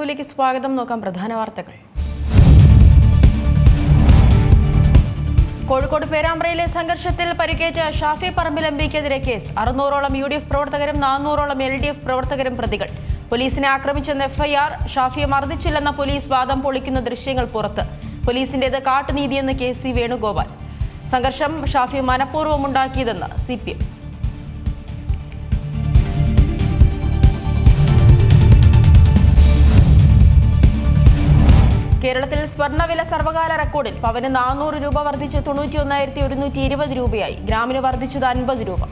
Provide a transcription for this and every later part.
നൗവിലേക്ക് സ്വാഗതം. നോക്കാം പ്രധാന വാർത്തകൾ. കോഴിക്കോട് പേരാമ്പ്രയിലെ സംഘർഷത്തിൽ പരിക്കേറ്റ ഷാഫി പറമ്പിൽ എം പിക്കെതിരെ കേസ്. അറുന്നൂറോളം യു ഡി എഫ് പ്രവർത്തകരും നാനൂറോളം എൽ ഡി എഫ് പ്രവർത്തകരും പ്രതികൾ. പോലീസിനെ ആക്രമിച്ചെന്ന എഫ്ഐആർ. ഷാഫിയെ മർദ്ദിച്ചില്ലെന്ന പോലീസ് വാദം പൊളിക്കുന്ന ദൃശ്യങ്ങൾ പുറത്ത്. പോലീസിന്റേത് കാട്ടുനീതിയെന്ന് കെ സി വേണുഗോപാൽ. സംഘർഷം ഷാഫി മനഃപൂർവം ഉണ്ടാക്കിയതെന്ന് സി പി എം. കേരളത്തിൽ സ്വർണവില സർവകാല റെക്കോർഡിൽ പവന് നാനൂറ് രൂപ വർദ്ധിച്ച് തൊണ്ണൂറ്റി ഒന്നായിരത്തി ഒരുന്നൂറ്റി ഇരുപത് രൂപയായി. ഗ്രാമിന് വർദ്ധിച്ചത് അൻപത് രൂപ.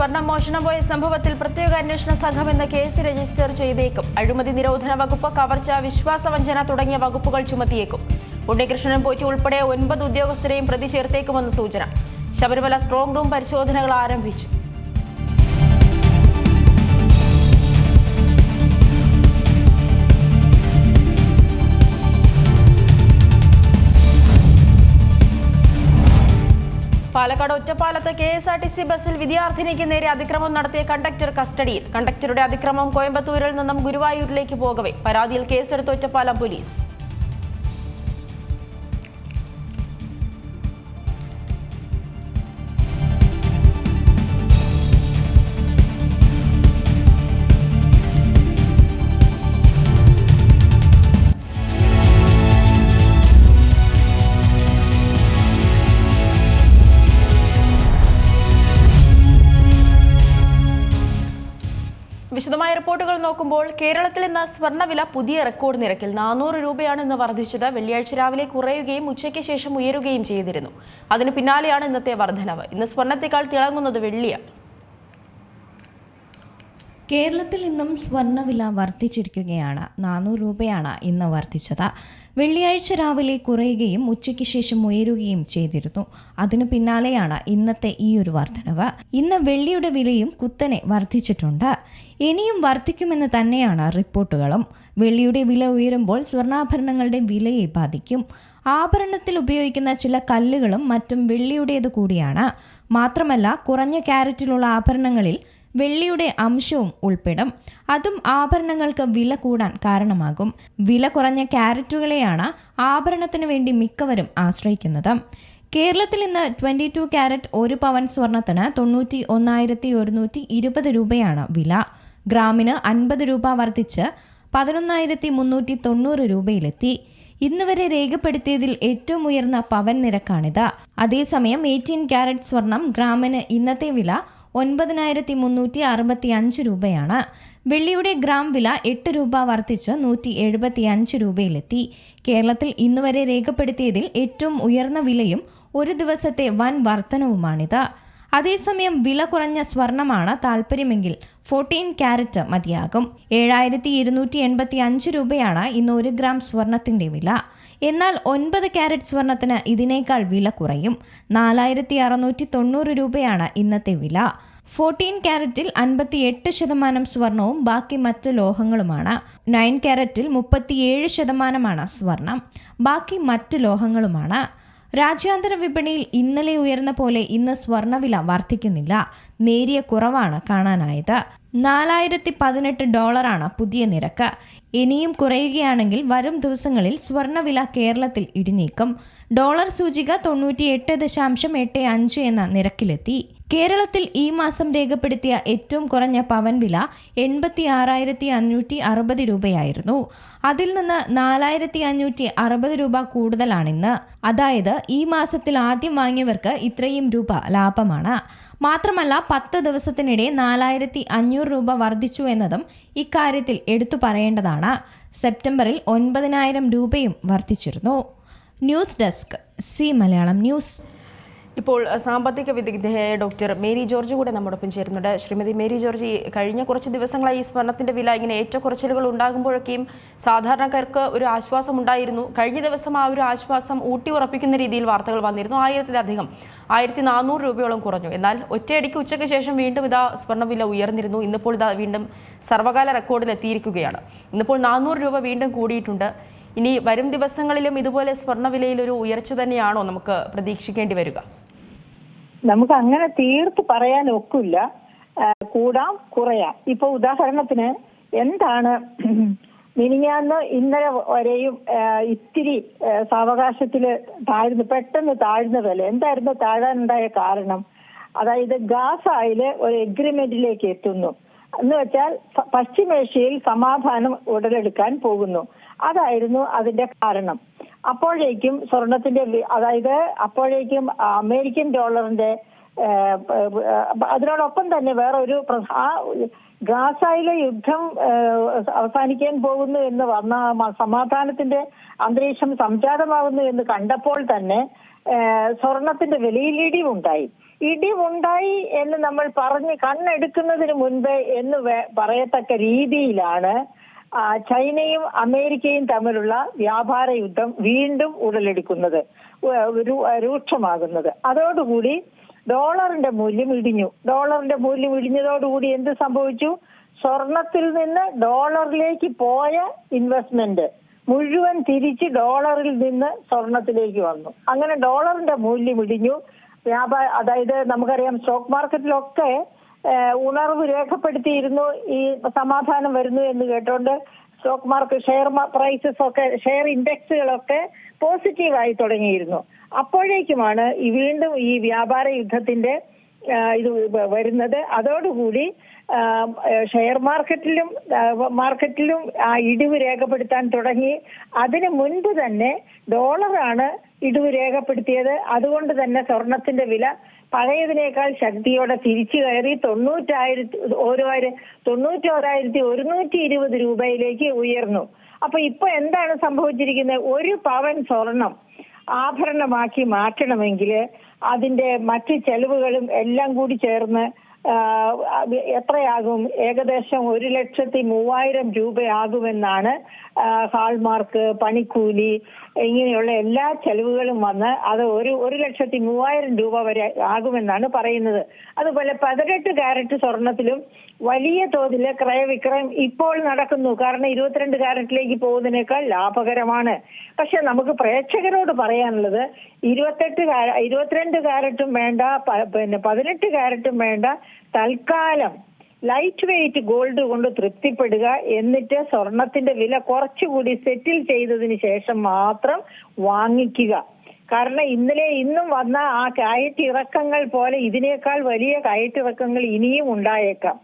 സ്വർണം മോഷണം പോയ സംഭവത്തിൽ പ്രത്യേക അന്വേഷണ സംഘം എന്ന കേസ് രജിസ്റ്റർ ചെയ്തേക്കും. അഴിമതി നിരോധന വകുപ്പ് കവർച്ച വിശ്വാസവഞ്ചന തുടങ്ങിയ വകുപ്പുകൾ ചുമത്തിയേക്കും. ഉണ്ണികൃഷ്ണൻ പോറ്റി ഉൾപ്പെടെ ഒൻപത് ഉദ്യോഗസ്ഥരെയും പ്രതി ചേർത്തേക്കുമെന്ന് സൂചന. ശബരിമല സ്ട്രോങ് റൂം പരിശോധനകൾ ആരംഭിച്ചു. പാലക്കാട് ഒറ്റപ്പാലത്ത് K S R T C ബസ്സിൽ വിദ്യാർത്ഥിനിക്ക് നേരെ അതിക്രമം നടത്തിയ കണ്ടക്ടർ കസ്റ്റഡിയിൽ. കണ്ടക്ടറുടെ അതിക്രമം കോയമ്പത്തൂരിൽ നിന്നും ഗുരുവായൂരിലേക്ക് പോകവെ. പരാതിയിൽ കേസെടുത്ത ഒറ്റപ്പാലം പോലീസ്. റിപ്പോർട്ടുകൾ നോക്കുമ്പോൾ കേരളത്തിൽ ഇന്ന് സ്വർണവില പുതിയ റെക്കോർഡ് നിരക്കിൽ നാനൂറ് രൂപയാണ് ഇന്ന് വർദ്ധിച്ചത്. വെള്ളിയാഴ്ച രാവിലെ കുറയുകയും ഉച്ചയ്ക്ക് ശേഷം ഉയരുകയും ചെയ്തിരുന്നു. അതിന് പിന്നാലെയാണ് ഇന്നത്തെ വർധനവ്. ഇന്ന് സ്വർണത്തെക്കാൾ തിളങ്ങുന്നത് വെള്ളിയാണ്. കേരളത്തിൽ ഇന്നും സ്വർണവില വർദ്ധിച്ചിരിക്കുകയാണ്. നാനൂറ് രൂപയാണ് ഇന്ന് വർദ്ധിച്ചത്. വെള്ളിയാഴ്ച രാവിലെ കുറയുകയും ഉച്ചയ്ക്ക് ശേഷം ഉയരുകയും ചെയ്തിരുന്നു. അതിനു പിന്നാലെയാണ് ഇന്നത്തെ ഈ ഒരു വർധനവ്. ഇന്ന് വെള്ളിയുടെ വിലയും കുത്തനെ വർദ്ധിച്ചിട്ടുണ്ട്. ഇനിയും വർദ്ധിക്കുമെന്ന് തന്നെയാണ് റിപ്പോർട്ടുകളും. വെള്ളിയുടെ വില ഉയരുമ്പോൾ സ്വർണാഭരണങ്ങളുടെ വിലയെ ബാധിക്കും. ആഭരണത്തിൽ ഉപയോഗിക്കുന്ന ചില കല്ലുകളും മറ്റും വെള്ളിയുടേത് കൂടിയാണ്. മാത്രമല്ല കുറഞ്ഞ ക്യാരറ്റിലുള്ള ആഭരണങ്ങളിൽ വെള്ളിയുടെ അംശവും ഉൾപ്പെടും. അതും ആഭരണങ്ങൾക്ക് വില കൂടാൻ കാരണമാകും. വില കുറഞ്ഞ ക്യാരറ്റുകളെയാണ് ആഭരണത്തിന് വേണ്ടി മിക്കവരും ആശ്രയിക്കുന്നത്. കേരളത്തിൽ ഇന്ന് ട്വന്റി ടു ക്യാരറ്റ് ഒരു പവൻ സ്വർണത്തിന് തൊണ്ണൂറ്റി ഒന്നായിരത്തി ഒരുന്നൂറ്റി ഇരുപത് രൂപയാണ് വില. ഗ്രാമിന് അൻപത് രൂപ വർദ്ധിച്ച് പതിനൊന്നായിരത്തി മുന്നൂറ്റി തൊണ്ണൂറ് രൂപയിലെത്തി. ഇന്ന് വരെ രേഖപ്പെടുത്തിയതിൽ ഏറ്റവും ഉയർന്ന പവൻ നിരക്കാണിത്. അതേസമയം എയ്റ്റീൻ ക്യാരറ്റ് സ്വർണം ഗ്രാമിന് ഇന്നത്തെ വില ഒൻപതിനായിരത്തി മുന്നൂറ്റി അറുപത്തി അഞ്ച് രൂപയാണ്. വെള്ളിയുടെ ഗ്രാം വില എട്ട് രൂപ വർദ്ധിച്ച് നൂറ്റി എഴുപത്തി അഞ്ച് രൂപയിലെത്തി. കേരളത്തിൽ ഇന്നുവരെ രേഖപ്പെടുത്തിയതിൽ ഏറ്റവും ഉയർന്ന വിലയും ഒരു ദിവസത്തെ വൻ വർധനവുമാണിത്. അതേസമയം വില കുറഞ്ഞ സ്വർണമാണ് താല്പര്യമെങ്കിൽ ഫോർട്ടീൻ ക്യാരറ്റ് മതിയാകും. ഏഴായിരത്തി ഇരുന്നൂറ്റി എൺപത്തി അഞ്ച് രൂപയാണ് ഇന്ന് ഒരു ഗ്രാം സ്വർണത്തിന്റെ വില. എന്നാൽ ഒൻപത് ക്യാരറ്റ് സ്വർണത്തിന് ഇതിനേക്കാൾ വില കുറയും. നാലായിരത്തി അറുന്നൂറ്റി തൊണ്ണൂറ് രൂപയാണ് ഇന്നത്തെ വില. ഫോർട്ടീൻ ക്യാരറ്റിൽ അൻപത്തി എട്ട് ശതമാനം സ്വർണവും ബാക്കി മറ്റ് ലോഹങ്ങളുമാണ്. നയൻ ക്യാരറ്റിൽ മുപ്പത്തിയേഴ് ശതമാനമാണ് സ്വർണം. ബാക്കി മറ്റ് ലോഹങ്ങളുമാണ്. രാജ്യാന്തര വിപണിയിൽ ഇന്നലെ ഉയർന്ന പോലെ ഇന്ന് സ്വർണവില വർദ്ധിക്കുന്നില്ല നേരിയ കുറവാണ് കാണാനായത്. നാലായിരത്തി പതിനെട്ട് ഡോളറാണ് പുതിയ നിരക്ക്. ഇനിയും കുറയുകയാണെങ്കിൽ വരും ദിവസങ്ങളിൽ സ്വർണവില കേരളത്തിൽ ഇടിനീക്കും. ഡോളർ സൂചിക തൊണ്ണൂറ്റിയെട്ട് ദശാംശം എട്ട് അഞ്ച് എന്ന നിരക്കിലെത്തി. കേരളത്തിൽ ഈ മാസം രേഖപ്പെടുത്തിയ ഏറ്റവും കുറഞ്ഞ പവൻ വില എൺപത്തി ആറായിരത്തി അഞ്ഞൂറ്റി അറുപത് രൂപയായിരുന്നു. അതിൽ നിന്ന് നാലായിരത്തി അഞ്ഞൂറ്റി അറുപത് രൂപ കൂടുതലാണിന്ന്. അതായത് ഈ മാസത്തിൽ ആദ്യം വാങ്ങിയവർക്ക് ഇത്രയും രൂപ ലാഭമാണ്. മാത്രമല്ല പത്ത് ദിവസത്തിനിടെ നാലായിരത്തി അഞ്ഞൂറ് രൂപ വർദ്ധിച്ചു എന്നതും ഇക്കാര്യത്തിൽ എടുത്തു പറയേണ്ടതാണ്. സെപ്റ്റംബറിൽ ഒൻപതിനായിരം രൂപയും വർദ്ധിച്ചിരുന്നു. News desk C Malayalam news. ഇപ്പോൾ സാമ്പത്തിക വിദഗ്ധയായ ഡോക്ടർ മേരി ജോർജ് കൂടെ നമ്മോടൊപ്പം ചേരുന്നുണ്ട്. ശ്രീമതി മേരി ജോർജ് കഴിഞ്ഞ കുറച്ച് ദിവസങ്ങളായി ഈ സ്വർണത്തിന്റെ വില ഇങ്ങനെ ഏറ്റക്കുറച്ചിലുകൾ ഉണ്ടാകുമ്പോഴൊക്കെയും സാധാരണക്കാർക്ക് ഒരു ആശ്വാസം ഉണ്ടായിരുന്നു. കഴിഞ്ഞ ദിവസം ആ ഒരു ആശ്വാസം ഊട്ടി ഉറപ്പിക്കുന്ന രീതിയിൽ വാർത്തകൾ വന്നിരുന്നു. ആയിരത്തിലധികം ആയിരത്തി നാനൂറ് രൂപയോളം കുറഞ്ഞു. എന്നാൽ ഒറ്റയടിക്ക് ഉച്ചയ്ക്ക് ശേഷം വീണ്ടും ഇതാ സ്വർണവില ഉയർന്നിരുന്നു. ഇന്നിപ്പോൾ ഇതാ വീണ്ടും സർവകാല റെക്കോർഡിലെത്തിയിരിക്കുകയാണ് ഇന്നിപ്പോൾ നാനൂറ് രൂപ വീണ്ടും കൂടിയിട്ടുണ്ട്. ഇനി വരും ദിവസങ്ങളിലും ഇതുപോലെ സ്വർണവിലയിൽ ഒരു ഉയർച്ച തന്നെയാണോ നമുക്ക് പ്രതീക്ഷിക്കേണ്ടി വരിക? നമുക്ക് അങ്ങനെ തീർത്ത് പറയാൻ ഒക്കില്ല കൂടാം കുറയാം. ഇപ്പൊ ഉദാഹരണത്തിന് എന്താണ് മിനിഞ്ഞാന്ന് ഇന്നലെ വരെയും ഇത്തിരി സാവകാശത്തിൽ താഴ്ന്നു പെട്ടെന്ന് താഴ്ന്ന വില എന്തായിരുന്നു താഴാനുണ്ടായ കാരണം? അതായത് ഗാസായിൽ ഒരു എഗ്രിമെന്റിലേക്ക് എത്തുന്നു. എന്ന് വെച്ചാൽ പശ്ചിമേഷ്യയിൽ സമാധാനം ഉടലെടുക്കാൻ പോകുന്നു. അതായിരുന്നു അതിന്റെ കാരണം. അപ്പോഴേക്കും സ്വർണത്തിന്റെ അതായത് അപ്പോഴേക്കും അമേരിക്കൻ ഡോളറിന്റെ അതിനോടൊപ്പം തന്നെ വേറെ ഒരു ആ ഗാസയിലെ യുദ്ധം അവസാനിക്കാൻ പോകുന്നു എന്ന് വന്ന സമാധാനത്തിന്റെ അന്തരീക്ഷം സംജാതമാകുന്നു എന്ന് കണ്ടപ്പോൾ തന്നെ സ്വർണത്തിന്റെ വിലയിൽ ഇടിവുണ്ടായി. ഇടിവുണ്ടായി എന്ന് നമ്മൾ പറഞ്ഞ് കണ്ണെടുക്കുന്നതിന് മുൻപേ എന്ന് പറയത്തക്ക രീതിയിലാണ് ചൈനയും അമേരിക്കയും തമ്മിലുള്ള വ്യാപാര യുദ്ധം വീണ്ടും ഉടലെടുക്കുന്നത് രൂക്ഷമാകുന്നത്. അതോടുകൂടി ഡോളറിന്റെ മൂല്യം ഇടിഞ്ഞു. ഡോളറിന്റെ മൂല്യം ഇടിഞ്ഞതോടുകൂടി എന്ത് സംഭവിച്ചു? സ്വർണത്തിൽ നിന്ന് ഡോളറിലേക്ക് പോയ ഇൻവെസ്റ്റ്മെന്റ് മുഴുവൻ തിരിച്ച് ഡോളറിൽ നിന്ന് സ്വർണത്തിലേക്ക് വന്നു. അങ്ങനെ ഡോളറിന്റെ മൂല്യം ഇടിഞ്ഞു. വ്യാപാര അതായത് നമുക്കറിയാം സ്റ്റോക്ക് മാർക്കറ്റിലൊക്കെ ഉണർവ് രേഖപ്പെടുത്തിയിരുന്നു ഈ സമാധാനം വരുന്നു എന്ന് കേട്ടോണ്ട് സ്റ്റോക്ക് മാർക്കറ്റ് ഷെയർ പ്രൈസസ് ഒക്കെ ഷെയർ ഇൻഡെക്സുകളൊക്കെ പോസിറ്റീവായി തുടങ്ങിയിരുന്നു. അപ്പോഴേക്കുമാണ് ഈ വീണ്ടും ഈ വ്യാപാര യുദ്ധത്തിന്റെ ഇത് വരുന്നത്. അതോടുകൂടി ഷെയർ മാർക്കറ്റിലും മാർക്കറ്റിലും ആ ഇടിവ് രേഖപ്പെടുത്താൻ തുടങ്ങി. അതിന് മുൻപ് തന്നെ ഡോളറാണ് ഇടിവ് രേഖപ്പെടുത്തിയത്. അതുകൊണ്ട് തന്നെ സ്വർണത്തിന്റെ വില പഴയതിനേക്കാൾ ശക്തിയോടെ തിരിച്ചു കയറി തൊണ്ണൂറ്റായിരത്തി ഓരോയിരം തൊണ്ണൂറ്റോരായിരത്തി ഒരുന്നൂറ്റി ഇരുപത് രൂപയിലേക്ക് ഉയർന്നു. അപ്പൊ ഇപ്പൊ എന്താണ് സംഭവിച്ചിരിക്കുന്നത്? ഒരു പവൻ സ്വർണം ആഭരണമാക്കി മാറ്റണമെങ്കിൽ അതിന്റെ മറ്റ് ചെലവുകളും എല്ലാം കൂടി ചേർന്ന് എത്രയാകും? ഏകദേശം ഒരു ലക്ഷത്തി മൂവായിരം രൂപയാകുമെന്നാണ് ഹാൾമാർക്ക് പണിക്കൂലി ഇങ്ങനെയുള്ള എല്ലാ ചെലവുകളും വന്ന് അത് ഒരു ഒരു ലക്ഷത്തി മൂവായിരം രൂപ വരെ ആകുമെന്നാണ് പറയുന്നത്. അതുപോലെ പതിനെട്ട് കാരറ്റ് സ്വർണത്തിലും വലിയ തോതിൽ ക്രയവിക്രയം ഇപ്പോൾ നടക്കുന്നു. കാരണം ഇരുപത്തിരണ്ട് കാരറ്റിലേക്ക് പോകുന്നതിനേക്കാൾ ലാഭകരമാണ്. പക്ഷെ നമുക്ക് പ്രേക്ഷകരോട് പറയാനുള്ളത് ഇരുപത്തെട്ട് ഇരുപത്തിരണ്ട് കാരറ്റും വേണ്ട പിന്നെ പതിനെട്ട് കാരറ്റും വേണ്ട. തൽക്കാലം ലൈറ്റ് വെയിറ്റ് ഗോൾഡ് കൊണ്ട് തൃപ്തിപ്പെടുക എന്നിട്ട് സ്വർണത്തിന്റെ വില കുറച്ചുകൂടി സെറ്റിൽ ചെയ്തതിന് ശേഷം മാത്രം വാങ്ങിക്കുക. കാരണം ഇന്നലെ ഇന്നും വന്ന ആ കയറ്റിറക്കങ്ങൾ പോലെ ഇതിനേക്കാൾ വലിയ കയറ്റിറക്കങ്ങൾ ഇനിയും ഉണ്ടായേക്കാം.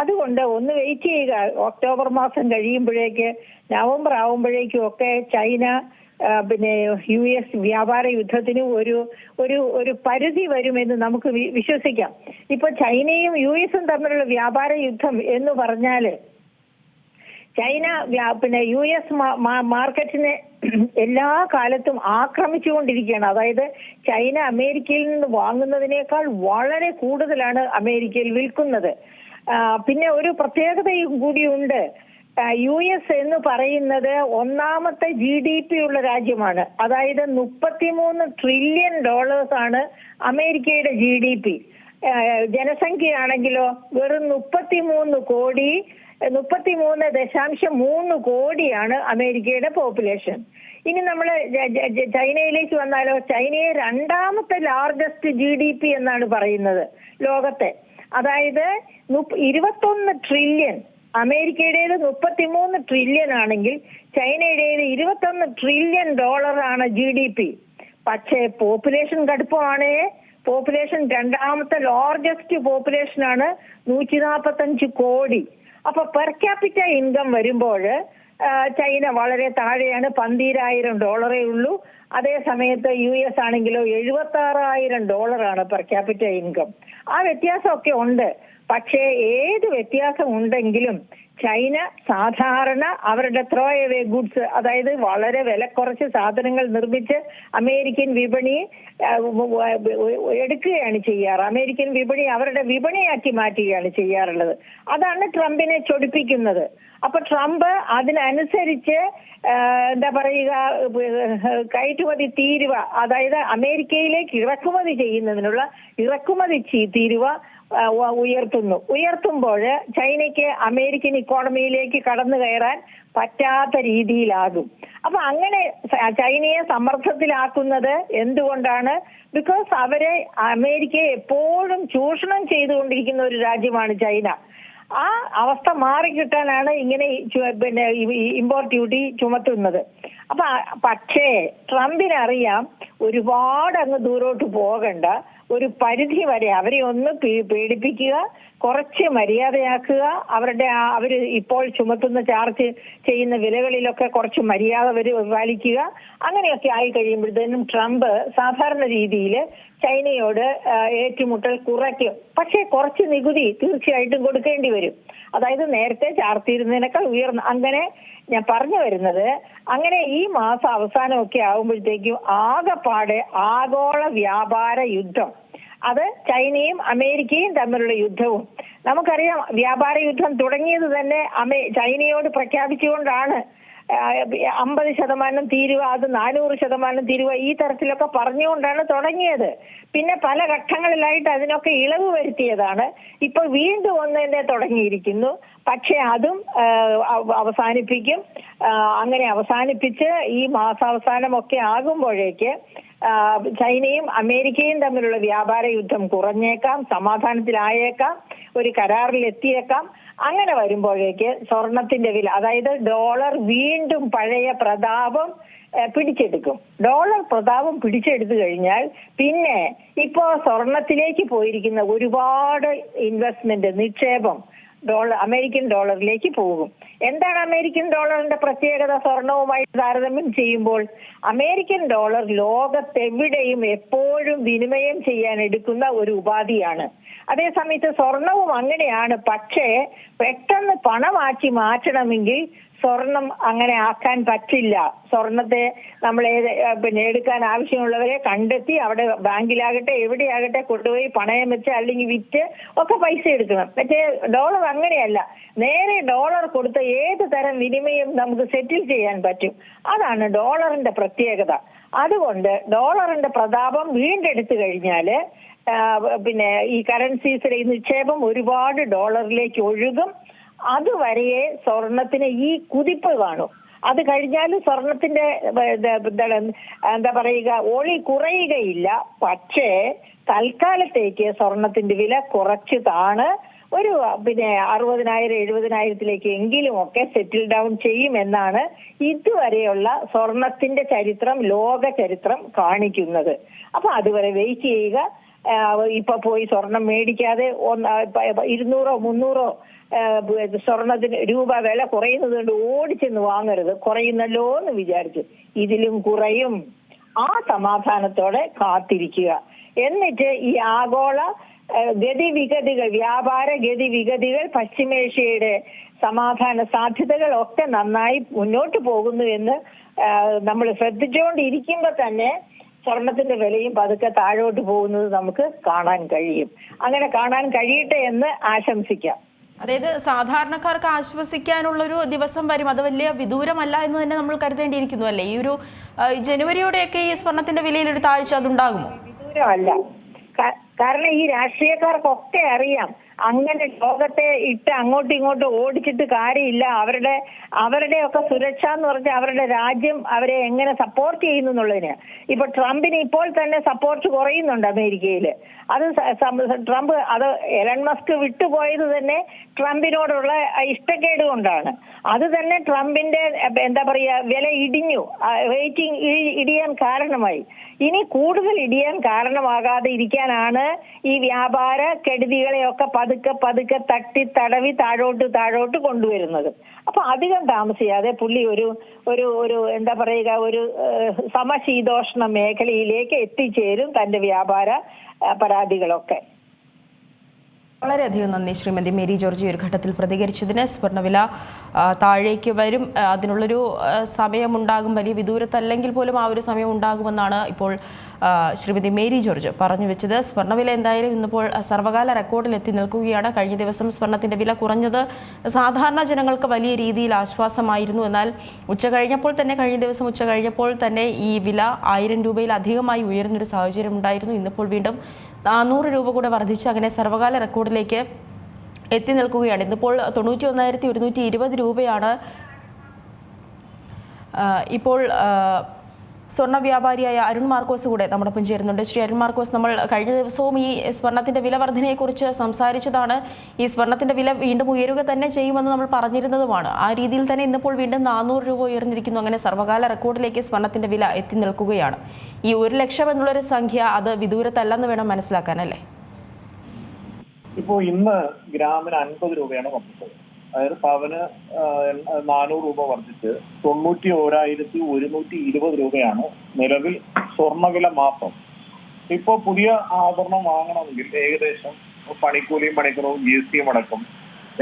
അതുകൊണ്ട് ഒന്ന് വെയിറ്റ് ചെയ്യുക. ഒക്ടോബർ മാസം കഴിയുമ്പോഴേക്ക് നവംബർ ആവുമ്പോഴേക്കും ഒക്കെ ചൈന പിന്നെ യു എസ് വ്യാപാര യുദ്ധത്തിന് ഒരു ഒരു ഒരു പരിധി വരുമെന്ന് നമുക്ക് വിശ്വസിക്കാം. ഇപ്പൊ ചൈനയും യു എസും തമ്മിലുള്ള വ്യാപാര യുദ്ധം എന്ന് പറഞ്ഞാൽ ചൈന പിന്നെ യു എസ് മാർക്കറ്റിനെ എല്ലാ കാലത്തും ആക്രമിച്ചുകൊണ്ടിരിക്കുകയാണ്. അതായത് ചൈന അമേരിക്കയിൽ നിന്ന് വാങ്ങുന്നതിനേക്കാൾ വളരെ കൂടുതലാണ് അമേരിക്കയിൽ വിൽക്കുന്നത്. പിന്നെ ഒരു പ്രത്യേകതയും കൂടിയുണ്ട്. യു എസ് എന്ന് പറയുന്നത് ഒന്നാമത്തെ ജി ഡി പി ഉള്ള രാജ്യമാണ്. അതായത് മുപ്പത്തിമൂന്ന് ട്രില്യൺ ഡോളേഴ്സ് ആണ് അമേരിക്കയുടെ ജി ഡി പി ജനസംഖ്യയാണെങ്കിലോ വെറും മുപ്പത്തിമൂന്ന് കോടി മുപ്പത്തിമൂന്ന് ദശാംശം മൂന്ന് കോടിയാണ് അമേരിക്കയുടെ പോപ്പുലേഷൻ ഇനി നമ്മൾ ചൈനയിലേക്ക് വന്നാലോ ചൈനയെ രണ്ടാമത്തെ ലാർജസ്റ്റ് ജി ഡി പി എന്നാണ് പറയുന്നത് ലോകത്തെ. അതായത് ഇരുപത്തൊന്ന് ട്രില്യൺ അമേരിക്കയുടേത് മുപ്പത്തിമൂന്ന് ട്രില്യൺ ആണെങ്കിൽ ചൈനയുടേത് ഇരുപത്തൊന്ന് ട്രില്യൺ ഡോളർ ആണ് ജി ഡി പി പക്ഷേ പോപ്പുലേഷൻ കടുപ്പമാണ്. പോപ്പുലേഷൻ രണ്ടാമത്തെ ലാർജസ്റ്റ് പോപ്പുലേഷൻ ആണ് നൂറ്റി നാൽപ്പത്തഞ്ച് കോടി. അപ്പൊ പെർ ക്യാപിറ്റ ഇൻകം വരുമ്പോൾ ചൈന വളരെ താഴെയാണ്. പന്തിരായിരം ഡോളറേ ഉള്ളൂ. അതേ സമയത്ത് യു എസ് ആണെങ്കിലോ എഴുപത്തി ആറായിരം ഡോളറാണ് പെർ ക്യാപിറ്റൽ ഇൻകം. ആ വ്യത്യാസമൊക്കെ ഉണ്ട്. പക്ഷേ ഏത് വ്യത്യാസം ഉണ്ടെങ്കിലും ചൈന സാധാരണ അവരുടെ ത്രോ എവേ ഗുഡ്സ് അതായത് വളരെ വില കുറച്ച് സാധനങ്ങൾ നിർമ്മിച്ച് അമേരിക്കൻ വിപണി എടുക്കുകയാണ് ചെയ്യാറ്. അമേരിക്കൻ വിപണി അവരുടെ വിപണിയാക്കി മാറ്റുകയാണ് ചെയ്യാറുള്ളത്. അതാണ് ട്രംപിനെ ചൊടിപ്പിക്കുന്നത്. അപ്പൊ ട്രംപ് അതിനനുസരിച്ച് എന്താ പറയുക കയറ്റുമതി തീരുവ അതായത് അമേരിക്കയിലേക്ക് ഇറക്കുമതി ചെയ്യുന്നതിനുള്ള ഇറക്കുമതി തീരുവ ഉയർത്തുന്നു. ഉയർത്തുമ്പോൾ ചൈനയ്ക്ക് അമേരിക്കൻ ഇക്കോണമിയിലേക്ക് കടന്നു കയറാൻ പറ്റാത്ത രീതിയിലാകും. അപ്പൊ അങ്ങനെ ചൈനയെ സമ്മർദ്ദത്തിലാക്കുന്നത് എന്തുകൊണ്ടാണ്? ബിക്കോസ് അവരെ അമേരിക്കയെ എപ്പോഴും ചൂഷണം ചെയ്തുകൊണ്ടിരിക്കുന്ന ഒരു രാജ്യമാണ് ചൈന. ആ അവസ്ഥ മാറിക്കിട്ടാനാണ് ഇങ്ങനെ പിന്നെ ഇമ്പോർട്ട് ഡ്യൂട്ടി ചുമത്തുന്നത്. അപ്പൊ പക്ഷേ ട്രംപിനറിയാം ഒരുപാട് അങ്ങ് ദൂരോട്ട് പോകണ്ട. ഒരു പരിധി വരെ അവരെ ഒന്ന് പേടിപ്പിക്കുക കുറച്ച് മര്യാദയാക്കുക. അവരുടെ ആ അവർ ഇപ്പോൾ ചുമത്തുന്ന ചാർജ് ചെയ്യുന്ന വിലകളിലൊക്കെ കുറച്ച് മര്യാദ പാലിക്കുക. അങ്ങനെയൊക്കെ ആയി കഴിയുമ്പോഴത്തേനും ട്രംപ് സാധാരണ രീതിയിൽ ചൈനയോട് ഏറ്റുമുട്ടൽ കുറയ്ക്കും. പക്ഷേ കുറച്ച് നികുതി തീർച്ചയായിട്ടും കൊടുക്കേണ്ടി വരും. അതായത് നേരത്തെ ചാർത്തിയിരുന്നതിനേക്കാൾ ഉയർന്ന അങ്ങനെ ഞാൻ പറഞ്ഞു വരുന്നത് അങ്ങനെ ഈ മാസം അവസാനമൊക്കെ ആകുമ്പോഴത്തേക്കും ആകെപ്പാടെ ആഗോള വ്യാപാര യുദ്ധം. അത് ചൈനയും അമേരിക്കയും തമ്മിലുള്ള യുദ്ധവും. നമുക്കറിയാം വ്യാപാര യുദ്ധം തുടങ്ങിയത് തന്നെ അമേ ചൈനയോട് പ്രഖ്യാപിച്ചുകൊണ്ടാണ്. അമ്പത് ശതമാനം തീരുവ അത് നാനൂറ് ശതമാനം തീരുവ ഈ തരത്തിലൊക്കെ പറഞ്ഞുകൊണ്ടാണ് തുടങ്ങിയത്. പിന്നെ പല ഘട്ടങ്ങളിലായിട്ട് അതിനൊക്കെ ഇളവ് വരുത്തിയതാണ്. ഇപ്പൊ വീണ്ടും ഒന്ന് തുടങ്ങിയിരിക്കുന്നു. പക്ഷെ അതും അവസാനിപ്പിക്കും. അങ്ങനെ അവസാനിപ്പിച്ച് ഈ മാസാവസാനമൊക്കെ ആകുമ്പോഴേക്ക് ചൈനയും അമേരിക്കയും തമ്മിലുള്ള വ്യാപാര യുദ്ധം കുറഞ്ഞേക്കാം സമാധാനത്തിലായേക്കാം ഒരു കരാറിൽ എത്തിയേക്കാം അങ്ങനെ വരുമ്പോഴേക്ക് സ്വർണത്തിന്റെ വില അതായത് ഡോളർ വീണ്ടും പഴയ പ്രതാപം പിടിച്ചെടുക്കും. ഡോളർ പ്രതാപം പിടിച്ചെടുത്തു കഴിഞ്ഞാൽ പിന്നെ ഇപ്പോ സ്വർണത്തിലേക്ക് പോയിരിക്കുന്ന ഒരുപാട് ഇൻവെസ്റ്റ്മെന്റ് നിക്ഷേപം ഡോളർ അമേരിക്കൻ ഡോളറിലേക്ക് പോകും. എന്താണ് അമേരിക്കൻ ഡോളറിന്റെ പ്രത്യേകത? സ്വർണവുമായി താരതമ്യം ചെയ്യുമ്പോൾ അമേരിക്കൻ ഡോളർ ലോകത്തെവിടെയും എപ്പോഴും വിനിമയം ചെയ്യാൻ എടുക്കുന്ന ഒരു ഉപാധിയാണ്. അതേസമയത്ത് സ്വർണവും അങ്ങനെയാണ്. പക്ഷേ പെട്ടെന്ന് പണമാക്കി മാറ്റണമെങ്കിൽ സ്വർണം അങ്ങനെ ആക്കാൻ പറ്റില്ല. സ്വർണത്തെ നമ്മൾ പിന്നെ എടുക്കാൻ ആവശ്യമുള്ളവരെ കണ്ടെത്തി അവിടെ ബാങ്കിലാകട്ടെ എവിടെയാകട്ടെ കൊണ്ടുപോയി പണയം വെച്ച് അല്ലെങ്കിൽ വിറ്റ് ഒക്കെ പൈസ എടുക്കണം. മറ്റേ ഡോളർ അങ്ങനെയല്ല. നേരെ ഡോളർ കൊടുത്ത ഏത് തരം വിനിമയം നമുക്ക് സെറ്റിൽ ചെയ്യാൻ പറ്റും? അതാണ് ഡോളറിന്റെ പ്രത്യേകത. അതുകൊണ്ട് ഡോളറിന്റെ പ്രതാപം വീണ്ടെടുത്തു കഴിഞ്ഞാൽ പിന്നെ ഈ കറൻസീസിലെ നിക്ഷേപം ഒരുപാട് ഡോളറിലേക്ക് ഒഴുകും. അതുവരെയേ സ്വർണത്തിന് ഈ കുതിപ്പ് കാണും. അത് കഴിഞ്ഞാൽ സ്വർണത്തിന്റെ എന്താ പറയുക ഒളി കുറയുകയില്ല. പക്ഷേ തൽക്കാലത്തേക്ക് സ്വർണത്തിന്റെ വില കുറച്ചതാണ്. ഒരു പിന്നെ അറുപതിനായിരം എഴുപതിനായിരത്തിലേക്ക് എങ്കിലും ഒക്കെ സെറ്റിൽ ഡൗൺ ചെയ്യും എന്നാണ് ഇതുവരെയുള്ള സ്വർണത്തിന്റെ ചരിത്രം ലോക ചരിത്രം കാണിക്കുന്നത്. അപ്പൊ അതുവരെ വെയിറ്റ് ചെയ്യുക. ഇപ്പൊ പോയി സ്വർണം മേടിക്കാതെ ഇരുന്നൂറോ മുന്നൂറോ സ്വർണത്തിന് രൂപ വില കുറയുന്നത് കൊണ്ട് ഓടിച്ചെന്ന് വാങ്ങരുത്. കുറയുന്നല്ലോ എന്ന് വിചാരിച്ചു. ഇതിലും കുറയും. ആ സമാധാനത്തോടെ കാത്തിരിക്കുക. എന്നിട്ട് ഈ ആഗോള ഗതിവിഗതികൾ വ്യാപാര ഗതിവിഗതികൾ പശ്ചിമേഷ്യയുടെ സമാധാന സാധ്യതകൾ ഒക്കെ നന്നായി മുന്നോട്ട് പോകുന്നു എന്ന് നമ്മൾ ശ്രദ്ധിച്ചുകൊണ്ടിരിക്കുമ്പോൾ തന്നെ സ്വർണത്തിന്റെ വിലയും പതുക്കെ താഴോട്ട് പോകുന്നത് നമുക്ക് കാണാൻ കഴിയും. അങ്ങനെ കാണാൻ കഴിയട്ടെ എന്ന് ആശംസിക്കാം. അതായത് സാധാരണക്കാർക്ക് ആശ്വസിക്കാനുള്ളൊരു ദിവസം വരും. അത് വലിയ വിദൂരമല്ല എന്ന് തന്നെ നമ്മൾ കരുതേണ്ടിയിരിക്കുന്നു അല്ലേ? ഈ ഒരു ജനുവരിയോടെയൊക്കെ ഈ സ്വർണത്തിന്റെ വിലയിൽ ഒരു താഴ്ച അതുണ്ടാകുമോ? വിദൂരമല്ല. കാരണം ഈ രാഷ്ട്രീയക്കാർക്കൊക്കെ അറിയാം. അങ്ങനെ ലോകത്തെ ഇട്ട് അങ്ങോട്ടും ഇങ്ങോട്ടും ഓടിച്ചിട്ട് കാര്യമില്ല. അവരുടെ അവരുടെയൊക്കെ സുരക്ഷ എന്ന് പറഞ്ഞാൽ അവരുടെ രാജ്യം അവരെ എങ്ങനെ സപ്പോർട്ട് ചെയ്യുന്നു എന്നുള്ളതിന്. ഇപ്പൊ ട്രംപിന് ഇപ്പോൾ തന്നെ സപ്പോർട്ട് കുറയുന്നുണ്ട് അമേരിക്കയിൽ അത് ട്രംപ് അത് എലൺ മസ്ക് വിട്ടുപോയത് തന്നെ ട്രംപിനോടുള്ള ഇഷ്ടക്കേട് കൊണ്ടാണ്. അത് തന്നെ ട്രംപിന്റെ എന്താ പറയാ വില ഇടിഞ്ഞു. റേറ്റിംഗ് ഇടിയാൻ കാരണമായി. ഇനി കൂടുതൽ ഇടിയാൻ കാരണമാകാതെ ഇരിക്കാനാണ് ഈ വ്യാപാര കെടുതികളെയൊക്കെ പതുക്കെ പതുക്കെ തട്ടി തടവി താഴോട്ട് താഴോട്ട് കൊണ്ടുവരുന്നത്. അപ്പൊ അധികം താമസിയാതെ പുള്ളി ഒരു ഒരു ഒരു എന്താ പറയുക ഒരു സമശീതോഷ്ണ മേഖലയിലേക്ക് എത്തിച്ചേരും തന്റെ വ്യാപാര പരാതികളൊക്കെ. വളരെയധികം നന്ദി ശ്രീമതി മേരി ജോർജ്. ഒരു ഘട്ടത്തിൽ പ്രതികരിച്ചതിന് സ്വർണവില താഴേക്ക് വരും അതിനുള്ളൊരു സമയമുണ്ടാകും വലിയ വിദൂരത്തല്ലെങ്കിൽ പോലും ആ ഒരു സമയം ഉണ്ടാകുമെന്നാണ് ഇപ്പോൾ ശ്രീമതി മേരി ജോർജ് പറഞ്ഞു വെച്ചത്. സ്വർണവില എന്തായാലും ഇന്നിപ്പോൾ സർവകാല റെക്കോർഡിൽ എത്തി നിൽക്കുകയാണ്. കഴിഞ്ഞ ദിവസം സ്വർണത്തിന്റെ വില കുറഞ്ഞത് സാധാരണ ജനങ്ങൾക്ക് വലിയ രീതിയിൽ ആശ്വാസമായിരുന്നു. എന്നാൽ ഉച്ച കഴിഞ്ഞപ്പോൾ തന്നെ കഴിഞ്ഞ ദിവസം ഉച്ച കഴിഞ്ഞപ്പോൾ തന്നെ ഈ വില ആയിരം രൂപയിൽ അധികമായി ഉയരുന്നൊരു സാഹചര്യം ഉണ്ടായിരുന്നു. ഇന്നിപ്പോൾ വീണ്ടും നാനൂറ് രൂപ കൂടെ വർദ്ധിച്ച് അങ്ങനെ സർവകാല റെക്കോർഡിലേക്ക് എത്തി നിൽക്കുകയാണ്. ഇന്നിപ്പോൾ തൊണ്ണൂറ്റി ഒന്നായിരത്തി ഒരുന്നൂറ്റി ഇരുപത് രൂപയാണ് ഇപ്പോൾ സ്വർണ വ്യാപാരിയായ അരുൺ മാർക്കോസ് കൂടെ നമ്മോടൊപ്പം ചേരുന്നുണ്ട്. ശ്രീ അരുൺ മാർക്കോസ് നമ്മൾ കഴിഞ്ഞ ദിവസവും ഈ സ്വർണത്തിന്റെ വില വർധനയെക്കുറിച്ച് സംസാരിച്ചതാണ്. ഈ സ്വർണത്തിന്റെ വില വീണ്ടും ഉയരുക തന്നെ ചെയ്യുമെന്ന് നമ്മൾ പറഞ്ഞിരുന്നതുമാണ്. ആ രീതിയിൽ തന്നെ ഇന്നിപ്പോൾ വീണ്ടും നാനൂറ് രൂപ ഉയർന്നിരിക്കുന്നു. അങ്ങനെ സർവകാല റെക്കോർഡിലേക്ക് സ്വർണത്തിന്റെ വില എത്തി നിൽക്കുകയാണ്. ഈ ഒരു ലക്ഷം എന്നുള്ളൊരു സംഖ്യ അത് വിദൂരത്തല്ലെന്ന് വേണം മനസ്സിലാക്കാൻ അല്ലേ? ഇപ്പോ ഇന്ന് ഗ്രാമിന് അൻപത് രൂപയാണ് വർദ്ധിച്ചത് അതായത് പവന് നാനൂറ് രൂപ വർദ്ധിച്ച് തൊണ്ണൂറ്റി ഓരായിരത്തി ഒരുന്നൂറ്റി ഇരുപത് രൂപയാണ് നിലവിൽ സ്വർണവില മാത്രം ഇപ്പൊ പുതിയ ആഭരണം വാങ്ങണമെങ്കിൽ ഏകദേശം പണിക്കൂലിയും പണിക്കറവും ജി എസ് ടിയും അടക്കം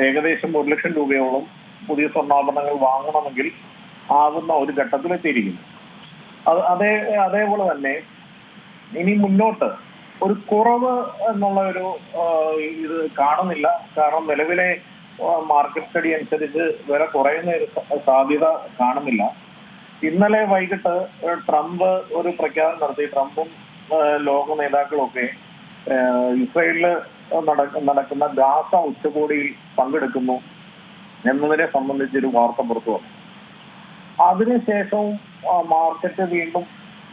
ഏകദേശം ഒരു ലക്ഷം രൂപയോളം പുതിയ സ്വർണാഭരണങ്ങൾ വാങ്ങണമെങ്കിൽ ആകുന്ന ഒരു ഘട്ടത്തിലെത്തിയിരിക്കുന്നു. അത് അതേ അതേപോലെ തന്നെ ഇനി മുന്നോട്ട് ഒരു കുറവ് എന്നുള്ള ഒരു ഇത് കാണുന്നില്ല. കാരണം നിലവിലെ മാർക്കറ്റ് സ്റ്റഡി അനുസരിച്ച് വില കുറയുന്ന ഒരു സാധ്യത കാണുന്നില്ല. ഇന്നലെ വൈകിട്ട് ട്രംപ് ഒരു പ്രഖ്യാപനം നടത്തി. ട്രംപും ലോക നേതാക്കളും ഒക്കെ ഇസ്രയേലിൽ നട- നടക്കുന്ന ഗാസ ഉച്ചകോടിയിൽ പങ്കെടുക്കുന്നു എന്നതിനെ സംബന്ധിച്ചൊരു വാർത്ത പുറത്തു വന്നു. അതിനുശേഷവും മാർക്കറ്റ് വീണ്ടും